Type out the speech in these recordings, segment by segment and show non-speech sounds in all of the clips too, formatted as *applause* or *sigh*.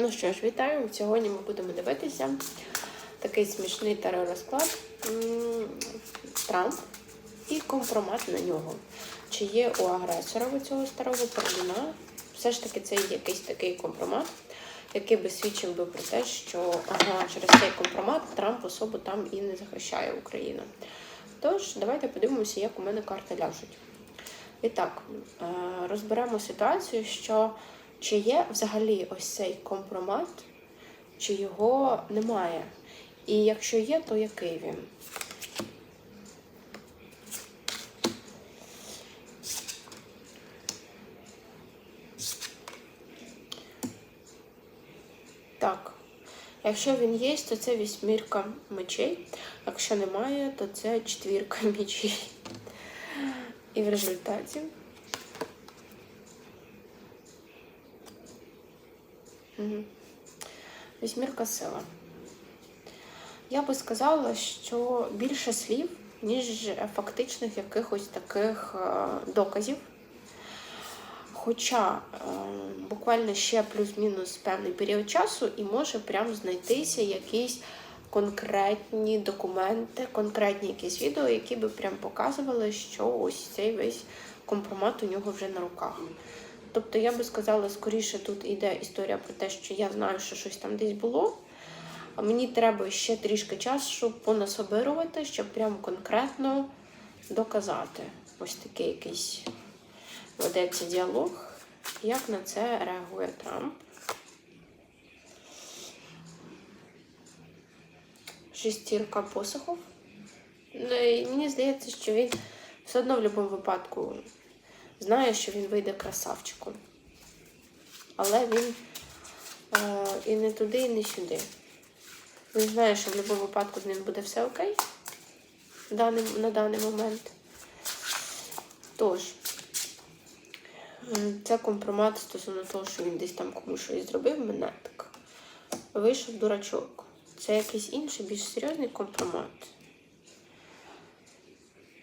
Ну що ж, вітаю! Сьогодні ми будемо дивитися такий смішний теророзклад Трамп і компромат на нього. Чи є у агресора цього старого Пардуна? Все ж таки це якийсь такий компромат, який би свідчив би про те, що ага, через цей компромат Трамп особу там і не захищає Україну. Тож, давайте подивимося, як у мене карти ляжуть. І так, е, розберемо ситуацію, що чи є взагалі ось цей компромат, чи його немає. І якщо є, то який він? Так. Якщо він є, то це вісьмірка мечей. Якщо немає, то це четвірка мечей. І в результаті. Мгм. Вісьмірка сила. Я би сказала, що більше слів, ніж фактичних якихось таких е, доказів. Хоча е, буквально ще плюс-мінус певний період часу і може прям знайтися якісь конкретні документи, конкретні якісь відео, які би прям показували, що ось цей весь компромат у нього вже на руках. Тобто я би сказала, скоріше тут йде історія про те, що я знаю, що щось там десь було. А мені треба ще трішки часу, щоб понасобирувати, щоб прям конкретно доказати. Ось такий якийсь ведеться діалог. Як на це реагує Трамп? Шестірка посохів. Ну, мені здається, що він все одно в будь-якому випадку знає, що він вийде красавчиком. Але він е, і не туди, і не сюди. Він знає, що в будь-якому випадку з ним буде все окей даний, на даний момент. Тож, це компромат стосовно того, що він десь там комусь щось зробив, мене так. Вийшов дурачок. Це якийсь інший, більш серйозний компромат.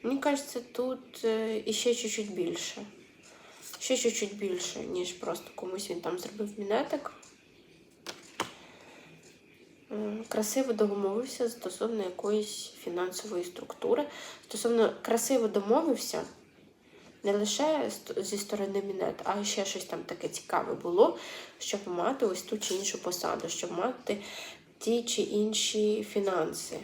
Мені кажеться, тут іще чуть-чуть більше. Ще чуть-чуть більше, ніж просто комусь він там зробив мінетик. Красиво домовився стосовно якоїсь фінансової структури. Стосовно красиво домовився не лише зі сторони мінет, а ще щось там таке цікаве було, щоб мати ось ту чи іншу посаду, щоб мати ті чи інші фінанси.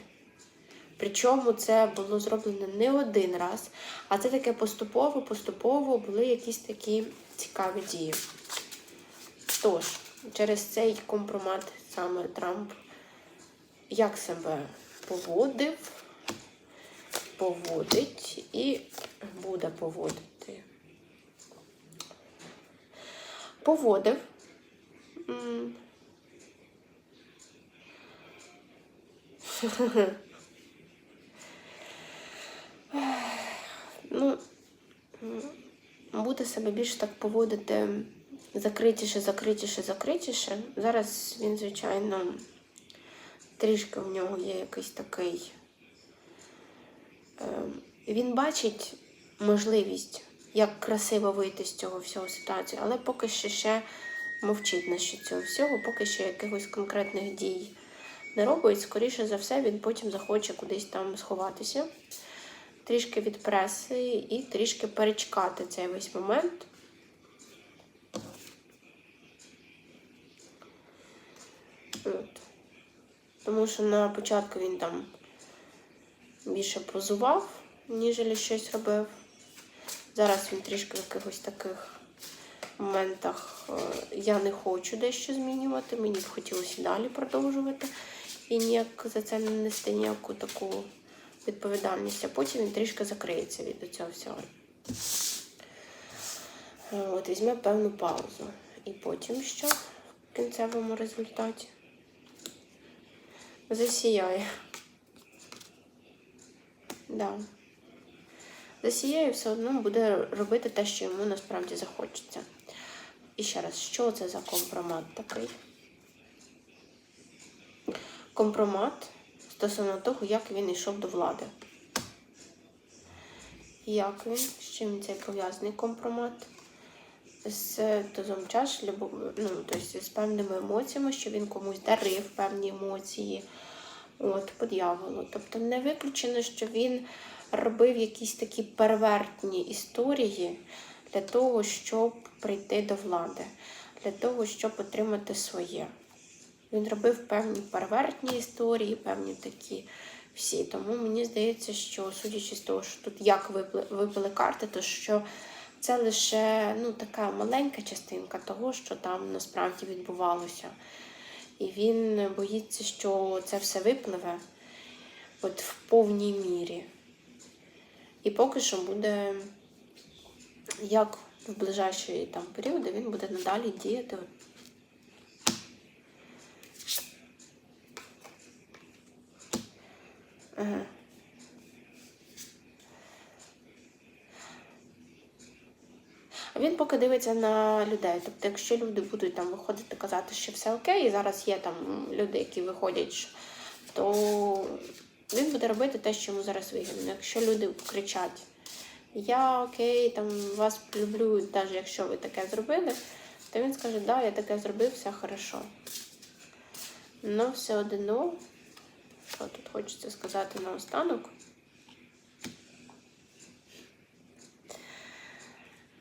Причому це було зроблено не один раз, а це таке поступово, поступово були якісь такі цікаві дії. Тож, через цей компромат саме Трамп як себе поводив, поводить і буде поводити. Поводив. *laughs* Ну, буде себе більш так поводити закритіше, закритіше, закритіше. Зараз він, звичайно, трішки в нього є якийсь такий. е, Він бачить можливість, як красиво вийти з цього всього ситуації, але поки що ще мовчить на що цього всього, поки що якихось конкретних дій не робить. Скоріше за все, він потім захоче кудись там сховатися, трішки від преси і трішки перечекати цей весь момент. От. Тому що на початку він там більше позував, ніж щось робив. Зараз він трішки в якихось таких моментах е, я не хочу дещо змінювати, мені б хотілося далі продовжувати і ніяк за це не нести ніяку таку відповідальність, а потім він трішки закриється від цього всього. Е, От, візьме певну паузу. І потім що в кінцевому результаті? Засіяє. Да. Засіяє все одно буде робити те, що йому насправді захочеться. І ще раз, що це за компромат такий? Компромат стосовно того, як він йшов до влади. Як він? З чим цей пов'язаний компромат? з тузом чаш, ну, тобто з певними емоціями, що він комусь дарив певні емоції. От, по дьяволу. Тобто не виключено, що він робив якісь такі перевертні історії для того, щоб прийти до влади, для того, щоб отримати своє. Він робив певні перевертні історії, певні такі всі. Тому мені здається, що судячи з того, що тут як випли- випали карти, то що це лише ну, така маленька частинка того, що там насправді відбувалося. І він боїться, що це все випливе от в повній мірі. І поки що буде, як в ближайші там періоди, він буде надалі діяти. Ага. Він поки дивиться на людей. Тобто, якщо люди будуть там виходити казати, що все окей, і зараз є там люди, які виходять, то він буде робити те, що йому зараз вигідно. Якщо люди кричать, я окей, там вас люблю, навіть якщо ви таке зробили, то він скаже, да, я таке зробив, все хорошо. Ну, все одно, що тут хочеться сказати наостанок.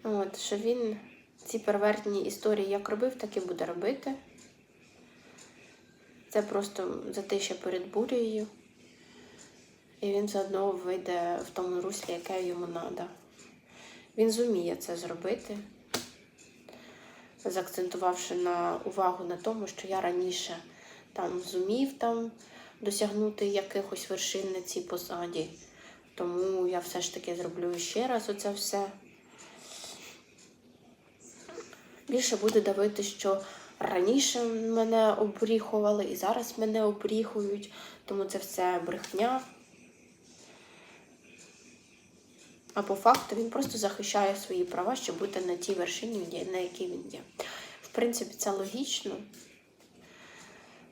От, що він ці перевертні історії як робив, так і буде робити. Це просто затища перед бурею. І він заодно вийде в тому руслі, яке йому треба. Він зуміє це зробити, заакцентувавши на увагу на тому, що я раніше там зумів там досягнути якихось вершин на цій посаді. Тому я все ж таки зроблю ще раз оце все. Більше буде давити, що раніше мене обріхували і зараз мене обріхують, тому це все брехня. А по факту він просто захищає свої права, щоб бути на тій вершині, на якій він є. В принципі, це логічно.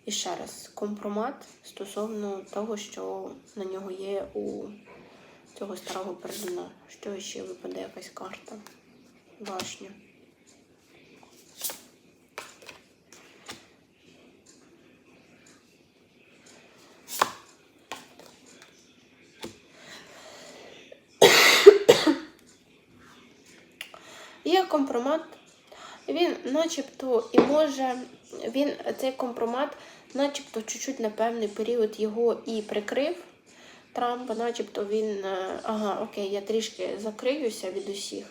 І ще раз, компромат стосовно того, що на нього є у цього старого пердуна. Що ще випаде якась карта? Башня. Є компромат, він начебто і може, він цей компромат, начебто чуть-чуть на певний період його і прикрив. Трампа, начебто він, е, ага, окей, я трішки закриюся від усіх.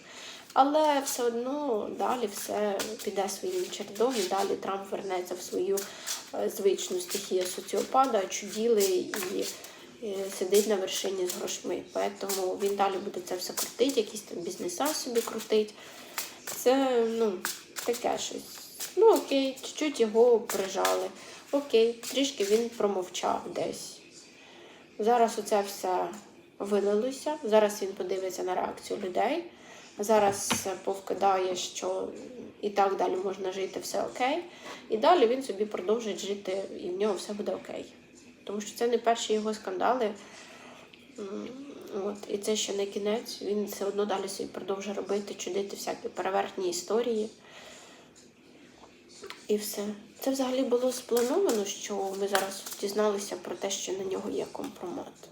Але все одно далі все піде своїм чередом, і далі Трамп вернеться в свою е, звичну стихію соціопада, чуділи і е, сидить на вершині з грошми. Тому він далі буде це все крутити, якісь там бізнеса собі крутить. Це ну, таке щось. Ну окей, чуть-чуть його прижали. Окей, трішки він промовчав десь. Зараз оце все вилилося. Зараз він подивиться на реакцію людей. Зараз повкидає, що і так далі можна жити, все окей. І далі він собі продовжить жити, і в нього все буде окей. Тому що це не перші його скандали. От, і це ще не кінець. Він все одно далі собі продовжує робити, чудити всякі перевертні історії. І все. Це взагалі було сплановано, що ми зараз дізналися про те, що на нього є компромат.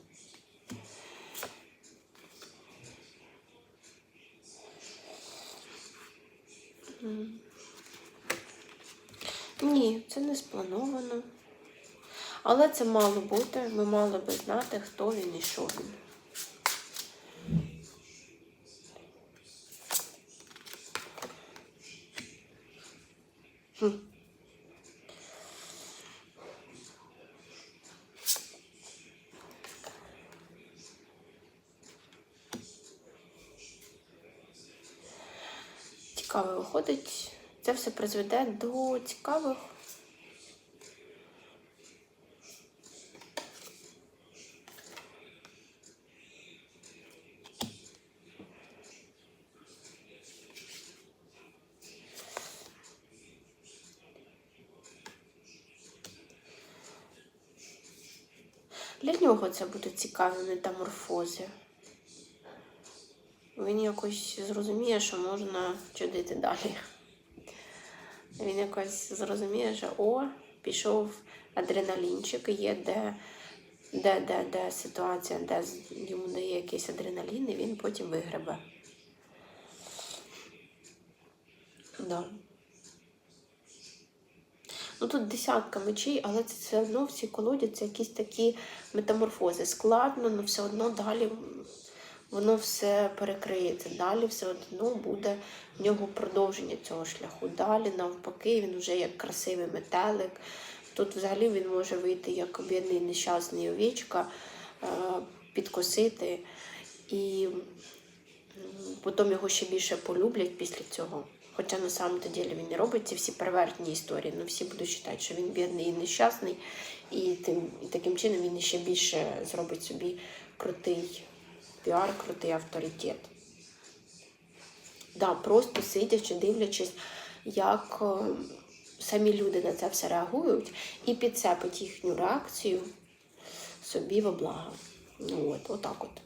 Ні, це не сплановано. Але це мало бути. Ми мали би знати, хто він і що він. Цікаво виходить. Це все призведе до цікавих. Для нього це будуть цікаві метаморфози. він якось зрозуміє, що можна чудити далі. Він якось зрозуміє, що о, пішов адреналінчик, є де, де, де, де ситуація, де йому дає якийсь адреналін, і він потім вигребе. Да. Ну тут десятка мечей, але це все одно всі колоді це якісь такі метаморфози. Складно, але все одно далі воно все перекриється. Далі все одно буде в нього продовження цього шляху. Далі, навпаки, він вже як красивий метелик. Тут взагалі він може вийти як бідний нещасний овічка, е, підкосити. І потім його ще більше полюблять після цього. Хоча на самом то ділі він не робить ці всі перевертні історії, але всі будуть вважати, що він бідний і нещасний, і, тим, і таким чином він ще більше зробить собі крутий піар, крутий авторитет. Да, просто сидячи, дивлячись, як е, самі люди на це все реагують, і підцепить їхню реакцію собі во благо. Ну от, отак от.